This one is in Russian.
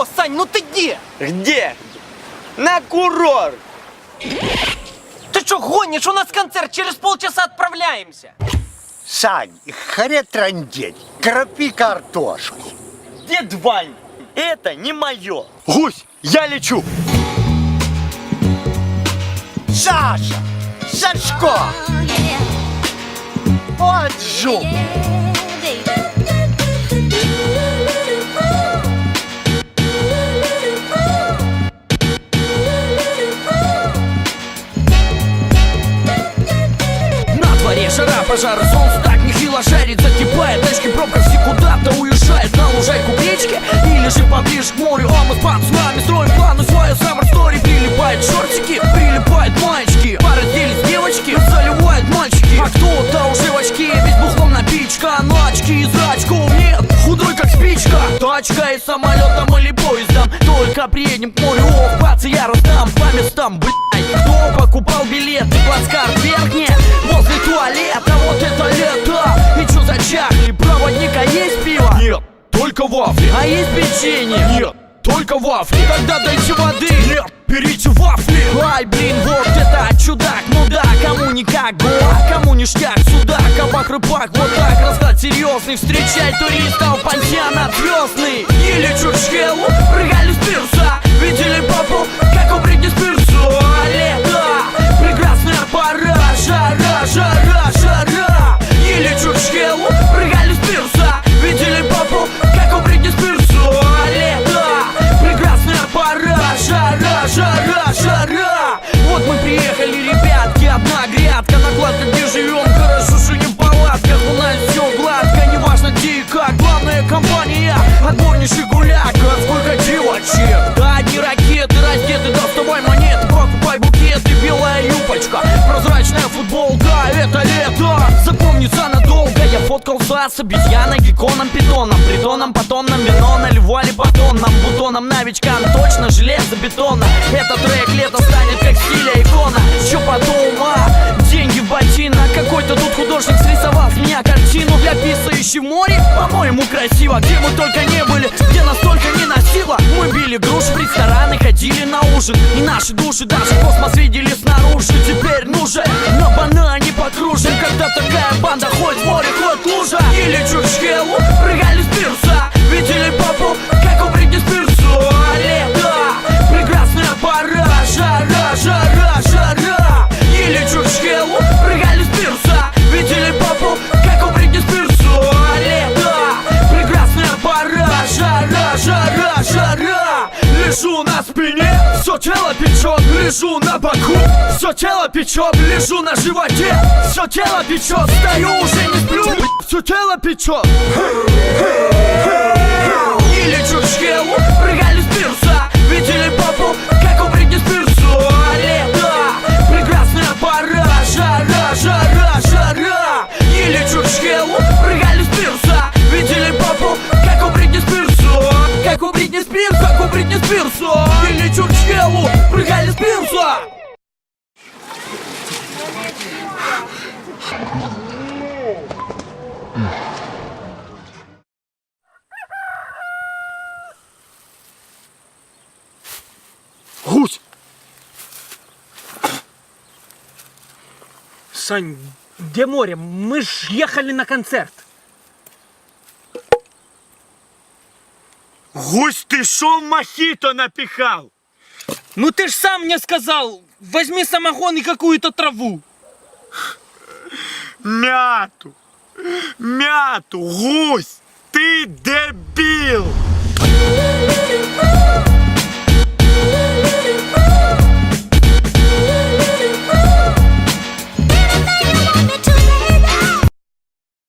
Алло, Сань, ну ты где? Где? На курорт. Ты что гонишь? У нас концерт, через полчаса отправляемся. Сань, харе трандеть, кропи картошку. Дед Вань, это не мое. Гусь, я лечу. Саша, Сашко, вот жук. Жара, пожары, солнце так нехило жарит Закипает, тачки, пробка, все куда-то уезжает На лужайку к речке или же поближе к морю. А мы с пацанами строим планы. Свою Summer story Прилипают шортики, прилипают маечки. Породились девочки, заливают мальчики. А кто-то уже в очке, весь бухлом напичка Но очки из очков нет, худой как спичка. Тачка и самолетом или поездом Только приедем к морю, ох, бац, я раздам. По местам, блядь Кто покупал билеты, плацкарт верхний чахли, проводника есть пиво? Нет, только вафли. А есть печенье? Нет, только вафли. Тогда дайте воды? Нет, берите вафли. Ай, блин, вот это чудак Ну да, кому никак, го, а кому ништяк Судак, кабак, рыбак, вот так Расклад серьезный, встречай туристов Пансионат звездный. Или чурчхелу, это лето. Запомнится надолго. Я фоткался с обезьяной, гекконом, питоном Притоном, потомным вино наливали по тоннам Бутоном, новичкам, точно железобетонно Этот трек лето станет как стиля икона. Чё потом, а? Деньги в ботинок. Какой-то тут художник срисовал с меня картину Для писающей море, по-моему, красиво. Где мы только не были, где нас только не носило. Мы били груши в рестораны, ходили на ужин И наши души даже космос видели снаружи. Теперь нужен на банане покружен Когда такая банда ходит в море, ходит лужа. Или чурчхелу, тело печет Лежу на боку, все тело печет Лежу на животе, все тело печет Стою, уже не сплю, все тело печет. Или чурчхелу, Сань, где море? Мы ж ехали на концерт. гусь, ты шо мохито напихал? Ну ты ж сам мне сказал, возьми самогон и какую-то траву. Мяту, мяту, гусь, ты дебил.